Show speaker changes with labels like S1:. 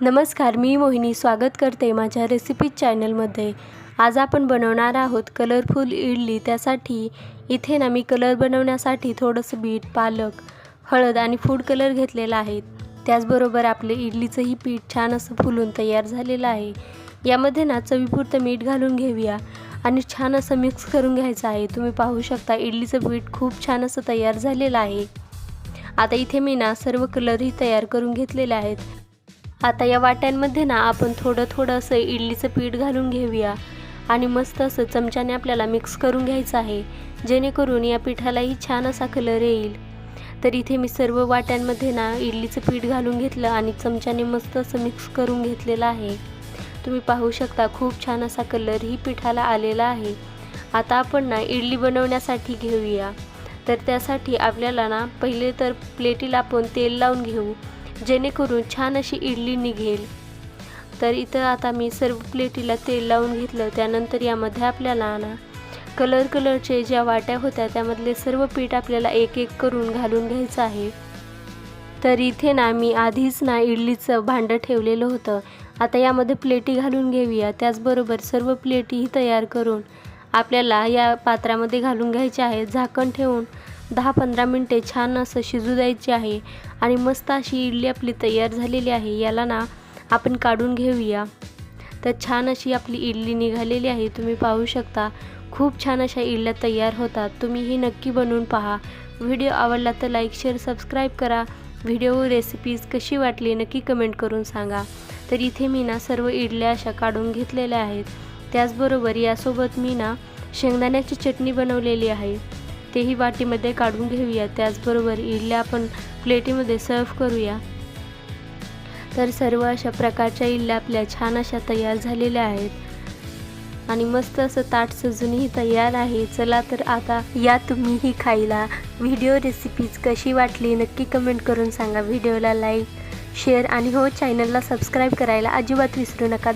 S1: नमस्कार मी मोहिनी स्वागत करते माझ्या रेसिपी चॅनलमध्ये. आज आपण बनवणार आहोत कलरफुल इडली. त्यासाठी इथे ना मी कलर बनवण्यासाठी थोडंसं बीट पालक हळद आणि फूड कलर घेतलेला आहे. त्याचबरोबर आपले इडलीचंही पीठ छान असं फुलून तयार झालेलं आहे. यामध्ये ना चवीपुरतं मीठ घालून घेऊया आणि छान असं मिक्स करून घ्यायचं आहे. तुम्ही पाहू शकता इडलीचं पीठ खूप छान असं तयार झालेलं आहे. आता इथे मी ना सर्व कलरही तयार करून घेतलेले आहेत. आता या वाट्यांमध्ये ना आपण थोडं थोडं असं इडलीचं पीठ घालून घेऊया. आणि मस्त असं चमच्याने आपल्याला मिक्स करून घ्यायचं आहे. जेणेकरून या पिठालाही छान असा कलर येईल. तर इथे मी सर्व वाट्यांमध्ये ना इडलीचं पीठ घालून घेतलं आणि चमच्याने मस्त असं मिक्स करून घेतलेलं आहे. तुम्ही पाहू शकता खूप छान असा कलरही पिठाला आलेला आहे. आता आपण ना इडली बनवण्यासाठी घेऊया. तर त्यासाठी आपल्याला ना पहिले तर प्लेटीला आपण तेल लावून घेऊ. जेणेकरून छान अशी इडली निघेल. तर इथं आता मी सर्व प्लेटीला तेल लावून घेतलं. त्यानंतर यामध्ये आपल्याला ना कलर कलरचे ज्या वाट्या होत्या त्यामधले सर्व पीठ आपल्याला एक एक करून घालून घ्यायचं आहे. तर इथे ना मी आधीच ना इडलीचं भांडं ठेवलेलं होतं. आता यामध्ये प्लेटी घालून घेऊया. त्याचबरोबर सर्व प्लेटीही तयार करून आपल्याला या पात्रामध्ये घालून घ्यायचे आहे. झाकण ठेवून दहा पंधरा मिनटे छान असं शिजू द्यायची आहे आणि मस्त अशी इडली आपली तयार झालेली आहे. याला ना आपण काढून घेऊया. तर छान अशी आपली इडली निघालेली आहे. तुम्ही पाहू शकता खूप छान अशा इडल्या तयार होतात. तुम्हीही नक्की बनवून पहा. व्हिडिओ आवडला तर लाईक शेअर सबस्क्राईब करा. व्हिडिओ रेसिपीज कशी वाटली नक्की कमेंट करून सांगा. तर इथे मी ना सर्व इडल्या अशा काढून घेतलेल्या आहेत. त्याचबरोबर यासोबत मी ना शेंगदाण्याची चटणी बनवलेली आहे. तेही वाटीमध्ये काढून घेऊया. त्याचबरोबर इडल्या आपण प्लेटीमध्ये सर्व करूया. तर सर्व अशा प्रकारच्या इडल्या आपल्या छान अशा तयार झालेल्या आहेत. आणि मस्त असं ताट सजूनही तयार आहे. चला तर आता या तुम्हीही खायला. व्हिडिओ रेसिपीज कशी वाटली नक्की कमेंट करून सांगा. व्हिडिओला लाईक शेअर आणि हो चॅनलला सबस्क्राईब करायला अजिबात विसरू नका.